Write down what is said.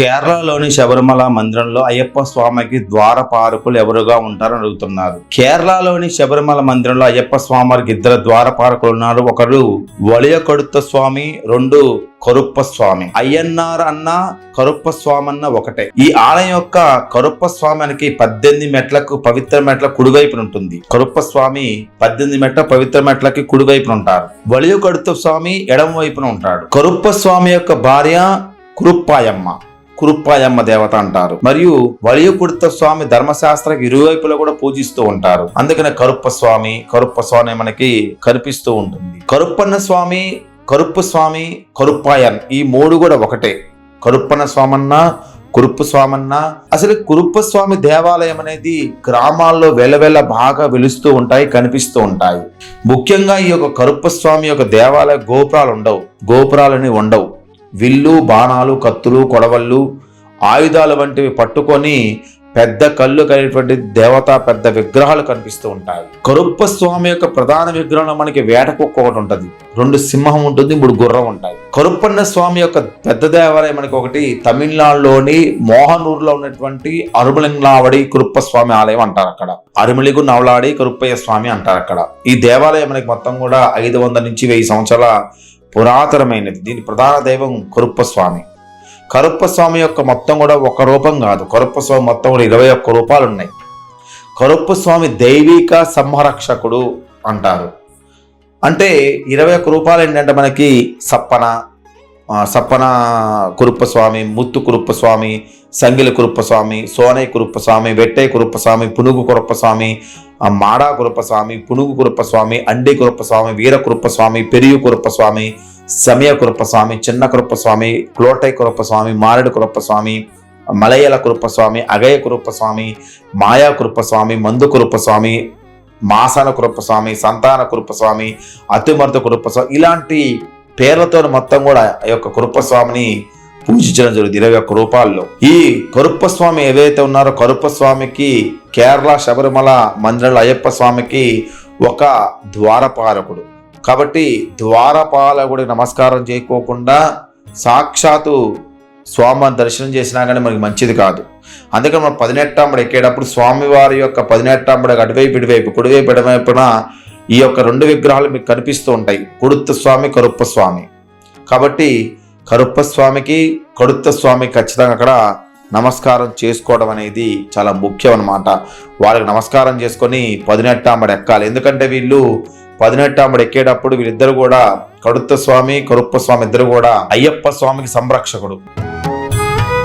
కేరళలోని శబరిమల మందిరంలో అయ్యప్ప స్వామికి ద్వారపారకులు ఎవరుగా ఉంటారని అడుగుతున్నారు. కేరళలోని శబరిమల మందిరంలో అయ్యప్ప స్వామికి ఇద్దరు ద్వారపారకులు ఉన్నారు. ఒకరు వలియకొడుత స్వామి రెండు కరుప్ప స్వామి. అయ్యన్నార్ అన్న కరుప్ప స్వామి అన్న ఒకటే. ఈ ఆలయం యొక్క కరుప్ప స్వామికి పద్దెనిమిది మెట్లకు పవిత్ర మెట్ల కుడివైపున ఉంటుంది. కరుప్ప స్వామి పద్దెనిమిది మెట్ల పవిత్ర మెట్లకి కుడివైపున ఉంటారు. వలియకొడుత స్వామి ఎడమ వైపున ఉంటాడు. కరుప్ప స్వామి యొక్క భార్య కురుప్పాయమ్మ కురుప్పాయమ్మ దేవత అంటారు. మరియు వలియకుర్త స్వామి ధర్మశాస్త్రకి ఇరువైపులా కూడా పూజిస్తూ ఉంటారు. అందుకనే కరుప్ప స్వామి కరుప్ప స్వామి మనకి కనిపిస్తూ ఉంటుంది. కరుప్పన్న స్వామి కరుప్పు స్వామి కరుప్పాయన్ ఈ మూడు కూడా ఒకటే. కరుప్పన్న స్వామన్న కురుప్పు స్వామన్న. అసలు కురుప్ప స్వామి దేవాలయం అనేది గ్రామాల్లో వెలవెల బాగా వెలుస్తూ ఉంటాయి కనిపిస్తూ ఉంటాయి. ముఖ్యంగా ఈ యొక్క కరుప్ప స్వామి యొక్క దేవాలయ గోపురాలు ఉండవు. గోపురాలని ఉండవు. విల్లు బాణాలు కత్తులు కొడవళ్ళు ఆయుధాలు వంటివి పట్టుకొని పెద్ద కళ్ళు కలిగినటువంటి దేవత పెద్ద విగ్రహాలు కనిపిస్తూ ఉంటాయి. కరుప్ప స్వామి యొక్క ప్రధాన విగ్రహంలో మనకి వేట కుక్క ఒకటి ఉంటుంది. రెండు సింహం ఉంటుంది మూడు గుర్రం ఉంటాయి. కరుప్పన్న స్వామి యొక్క పెద్ద దేవాలయం మనకి ఒకటి తమిళనాడులోని మోహనూరులో ఉన్నటువంటి అరుమలింగ్లావడి కురుప్ప స్వామి ఆలయం అంటారు అక్కడ. అరుమలిగు నవలాడి కరుప్పయ్య స్వామి అంటారు అక్కడ. ఈ దేవాలయం మనకి మొత్తం కూడా ఐదు వందల నుంచి వెయ్యి సంవత్సరాల పురాతనమైనది. దీని ప్రధాన దైవం కరుప్పస్వామి. స్వామి కరుప్ప స్వామి యొక్క మొత్తం కూడా ఒక రూపం కాదు. కరుప్ప స్వామి మొత్తం కూడా ఇరవై ఒక్క రూపాలు ఉన్నాయి కరుప్ప స్వామి దైవిక సంరక్షకుడు అంటారు. అంటే ఇరవై ఒక్క రూపాయలు ఏంటంటే మనకి సప్పన సప్పన కురుప్ప స్వామి ముత్తు కురుప్ప స్వామి సంగిల కురుప్ప స్వామి సోనై కురుప్ప స్వామి వెట్టై కురుప్ప స్వామి పునుగు కురుప్పస్వామి మాడా కురప్పస్వామి పునుగు కురప్పస్వామి అండి కురుప్ప వీర కురప్పస్వామి పెరియు కురప్పస్వామి సమయ కురప్పస్వామి చిన్న కురుప్ప స్వామి క్లోటై కురప్పస్వామి మారెడు స్వామి మలయల కురప్పస్వామి అగయ కురప్పస్వామి మాయా కురప్పస్వామి మందు కురుప్ప స్వామి మాసాన కురుప్ప స్వామి సంతాన కురప్పస్వామి అతిమర్ద కురప్పస్వామి ఇలాంటి పేర్లతో మొత్తం కూడా ఆ యొక్క కురుప్ప స్వామిని పూజించడం జరుగుతుంది ఇరవై ఒక్క రూపాల్లో ఈ కరుప్ప స్వామి ఏదైతే ఉన్నారో కరుప్ప స్వామికి కేరళ శబరిమల మందిరంలో అయ్యప్ప స్వామికి ఒక ద్వారపాలకుడు. కాబట్టి ద్వారపాలకుడికి నమస్కారం చేయకోకుండా సాక్షాత్తు స్వామిని దర్శనం చేసినా కానీ మనకి మంచిది కాదు. అందుకని మనం పదినెట్టాంబడి ఎక్కేటప్పుడు స్వామివారి యొక్క పదినెట్టాంబడి అటువైపు ఇటువైపు కుడివైపు ఎడవైపున ఈ యొక్క రెండు విగ్రహాలు మీకు కనిపిస్తూ ఉంటాయి. కుడుత్త స్వామి కరుప్ప స్వామి. కాబట్టి కరుప్ప స్వామికి కడుత్త స్వామి ఖచ్చితంగా అక్కడ నమస్కారం చేసుకోవడం అనేది చాలా ముఖ్యం అన్నమాట వాళ్ళకి నమస్కారం చేసుకొని పదినెట్టాంబడి ఎక్కాలి. ఎందుకంటే వీళ్ళు పదినెట్టాంబడి ఎక్కేటప్పుడు వీళ్ళిద్దరు కూడా కడుత్త స్వామి కరుప్ప స్వామి ఇద్దరు కూడా అయ్యప్ప స్వామికి సంరక్షకుడు.